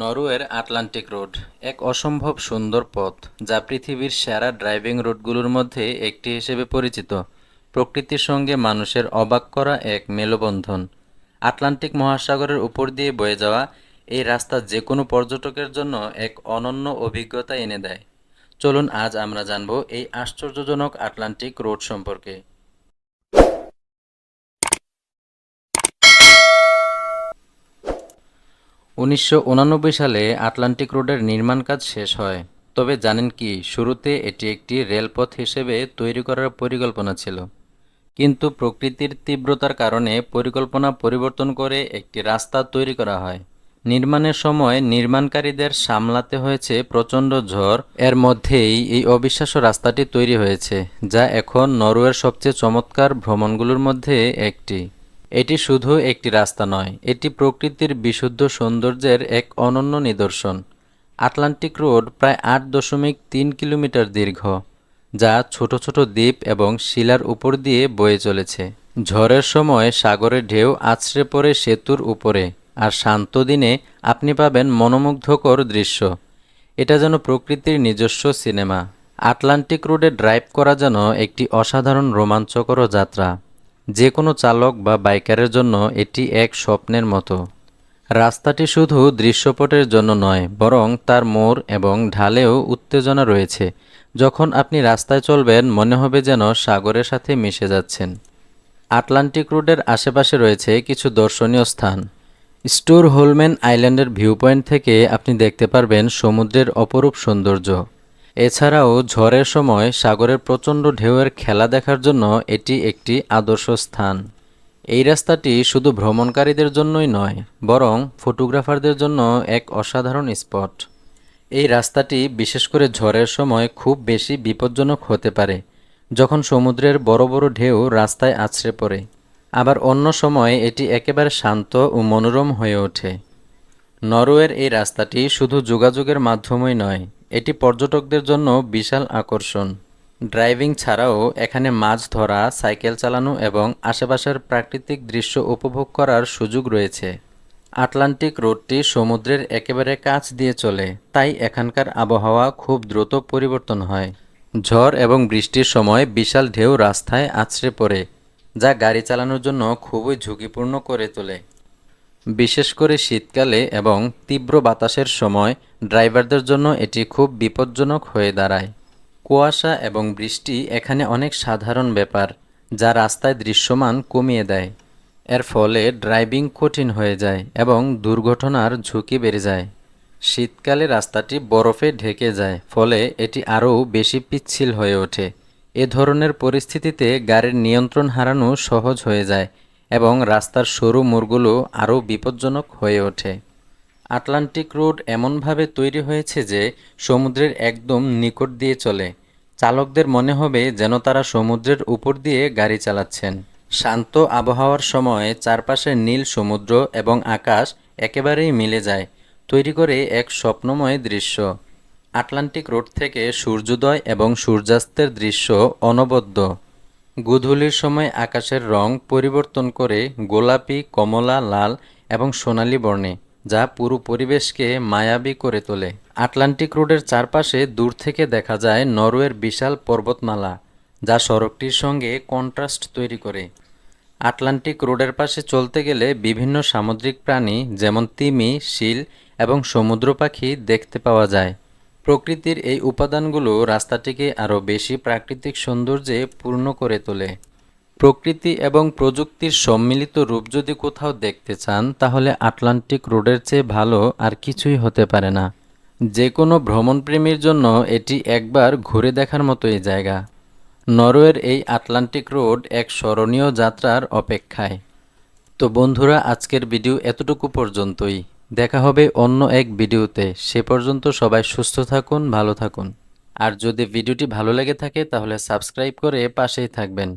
নরওয়ের Atlantic road, এক অসম্ভব সুন্দর পথ যা পৃথিবীর সেরা ড্রাইভিং রোডগুলোর মধ্যে একটি হিসেবে পরিচিত। প্রকৃতির সঙ্গে মানুষের অবাক করা এক মেলবন্ধন। আটলান্টিক মহাসাগরের উপর দিয়ে বয়ে যাওয়া এই রাস্তা যে কোনো পর্যটকের জন্য এক অনন্য অভিজ্ঞতা এনে দেয়। চলুন আজ আমরা জানব এই আশ্চর্যজনক আটলান্টিক রোড সম্পর্কে। উনিশশো সালে আটলান্টিক রোডের নির্মাণ কাজ শেষ হয়। তবে জানেন কি, শুরুতে এটি একটি রেলপথ হিসেবে তৈরি করার পরিকল্পনা ছিল। কিন্তু প্রকৃতির তীব্রতার কারণে পরিকল্পনা পরিবর্তন করে একটি রাস্তা তৈরি করা হয়। নির্মাণের সময় নির্মাণকারীদের সামলাতে হয়েছে প্রচণ্ড ঝড়। এর মধ্যেই এই অবিশ্বাস্য রাস্তাটি তৈরি হয়েছে, যা এখন নরওয়ের সবচেয়ে চমৎকার ভ্রমণগুলোর মধ্যে একটি। এটি শুধু একটি রাস্তা নয়, এটি প্রকৃতির বিশুদ্ধ সৌন্দর্যের এক অনন্য নিদর্শন। আটলান্টিক রোড প্রায় আট দশমিক তিন কিলোমিটার দীর্ঘ, যা ছোট ছোট দ্বীপ এবং শিলার উপর দিয়ে বয়ে চলেছে। ঝড়ের সময় সাগরের ঢেউ আছড়ে পড়ে সেতুর উপরে, আর শান্ত দিনে আপনি পাবেন মনোমুগ্ধকর দৃশ্য। এটা যেন প্রকৃতির নিজস্ব সিনেমা। আটলান্টিক রোডে ড্রাইভ করা যেন একটি অসাধারণ রোমাঞ্চকর যাত্রা। যে কোনো চালক বা বাইকারের জন্য এটি এক স্বপ্নের মতো। রাস্তাটি শুধু দৃশ্যপটের জন্য নয়, বরং তার মোড় এবং ঢালেও উত্তেজনা রয়েছে। যখন আপনি রাস্তায় চলবেন, মনে হবে যেন সাগরের সাথে মিশে যাচ্ছেন। আটলান্টিক রোডের আশেপাশে রয়েছে কিছু দর্শনীয় স্থান। স্টোর হোলম্যান আইল্যান্ডের ভিউ পয়েন্ট থেকে আপনি দেখতে পারবেন সমুদ্রের অপরূপ সৌন্দর্য। এছাড়াও ঝড়ের সময় সাগরের প্রচণ্ড ঢেউয়ের খেলা দেখার জন্য এটি একটি আদর্শ স্থান। এই রাস্তাটি শুধু ভ্রমণকারীদের জন্যই নয়, বরং ফটোগ্রাফারদের জন্য এক অসাধারণ স্পট। এই রাস্তাটি বিশেষ করে ঝড়ের সময় খুব বেশি বিপজ্জনক হতে পারে, যখন সমুদ্রের বড় বড় ঢেউ রাস্তায় আছড়ে পড়ে। আবার অন্য সময় এটি একেবারে শান্ত ও মনোরম হয়ে ওঠে। নরওয়ের এই রাস্তাটি শুধু যোগাযোগের মাধ্যমই নয় এটি পর্যটকদের জন্য বিশাল আকর্ষণ। ড্রাইভিং ছাড়াও এখানে মাছ ধরা, সাইকেল চালানো এবং আশেপাশের প্রাকৃতিক দৃশ্য উপভোগ করার সুযোগ রয়েছে। আটলান্টিক রোডটি সমুদ্রের একেবারে কাছ দিয়ে চলে, তাই এখানকার আবহাওয়া খুব দ্রুত পরিবর্তন হয়। ঝড় এবং বৃষ্টির সময় বিশাল ঢেউ রাস্তায় আছড়ে পড়ে, যা গাড়ি চালানোর জন্য খুবই ঝুঁকিপূর্ণ করে তোলে। বিশেষ করে শীতকালে এবং তীব্র বাতাসের সময় ড্রাইভারদের জন্য এটি খুব বিপজ্জনক হয়ে দাঁড়ায়। কুয়াশা এবং বৃষ্টি এখানে অনেক সাধারণ ব্যাপার, যা রাস্তায় দৃশ্যমান কমিয়ে দেয়। এর ফলে ড্রাইভিং কঠিন হয়ে যায় এবং দুর্ঘটনার ঝুঁকি বেড়ে যায়। শীতকালে রাস্তাটি বরফে ঢেকে যায়, ফলে এটি আরও বেশি পিচ্ছিল হয়ে ওঠে। এ ধরনের পরিস্থিতিতে গাড়ির নিয়ন্ত্রণ হারানো সহজ হয়ে যায় এবং রাস্তার সরু মোড়গুলো আরও বিপজ্জনক হয়ে ওঠে। আটলান্টিক রোড এমনভাবে তৈরি হয়েছে যে সমুদ্রের একদম নিকট দিয়ে চলে। চালকদের মনে হবে যেন তারা সমুদ্রের উপর দিয়ে গাড়ি চালাচ্ছেন। শান্ত আবহাওয়ার সময় চারপাশের নীল সমুদ্র এবং আকাশ একেবারেই মিলে যায়, তৈরি করে এক স্বপ্নময় দৃশ্য। আটলান্টিক রোড থেকে সূর্যোদয় এবং সূর্যাস্তের দৃশ্য অনবদ্য। গোধূলির সময় আকাশের রং পরিবর্তন করে গোলাপি, কমলা, লাল এবং সোনালী বর্ণে, যা পুরো পরিবেশকে মায়াবী করে তোলে। আটলান্টিক রোডের চারপাশে দূর থেকে দেখা যায় নরওয়ের বিশাল পর্বতমালা, যা সড়কটির সঙ্গে কন্ট্রাস্ট তৈরি করে। আটলান্টিক রোডের পাশে চলতে গেলে বিভিন্ন সামুদ্রিক প্রাণী, যেমন তিমি, শিল এবং সমুদ্র পাখি দেখতে পাওয়া যায়। প্রকৃতির এই উপাদানগুলো রাস্তাটিকে আরও বেশি প্রাকৃতিক সৌন্দর্যে পূর্ণ করে তোলে। প্রকৃতি এবং প্রযুক্তির সম্মিলিত রূপ যদি কোথাও দেখতে চান, তাহলে আটলান্টিক রোডের চেয়ে ভালো আর কিছুই হতে পারে না। যে কোনো ভ্রমণপ্রেমীর জন্য এটি একবার ঘুরে দেখার মতোই জায়গা। নরওয়ের এই আটলান্টিক রোড এক স্মরণীয় যাত্রার অপেক্ষায়। তো বন্ধুরা, আজকের ভিডিও এতটুকু পর্যন্তই। দেখা হবে অন্য এক ভিডিওতে। সে পর্যন্ত সবাই সুস্থ থাকুন, ভালো থাকুন। আর যদি ভিডিওটি ভালো লেগে থাকে, তাহলে সাবস্ক্রাইব করে পাশেই থাকবেন।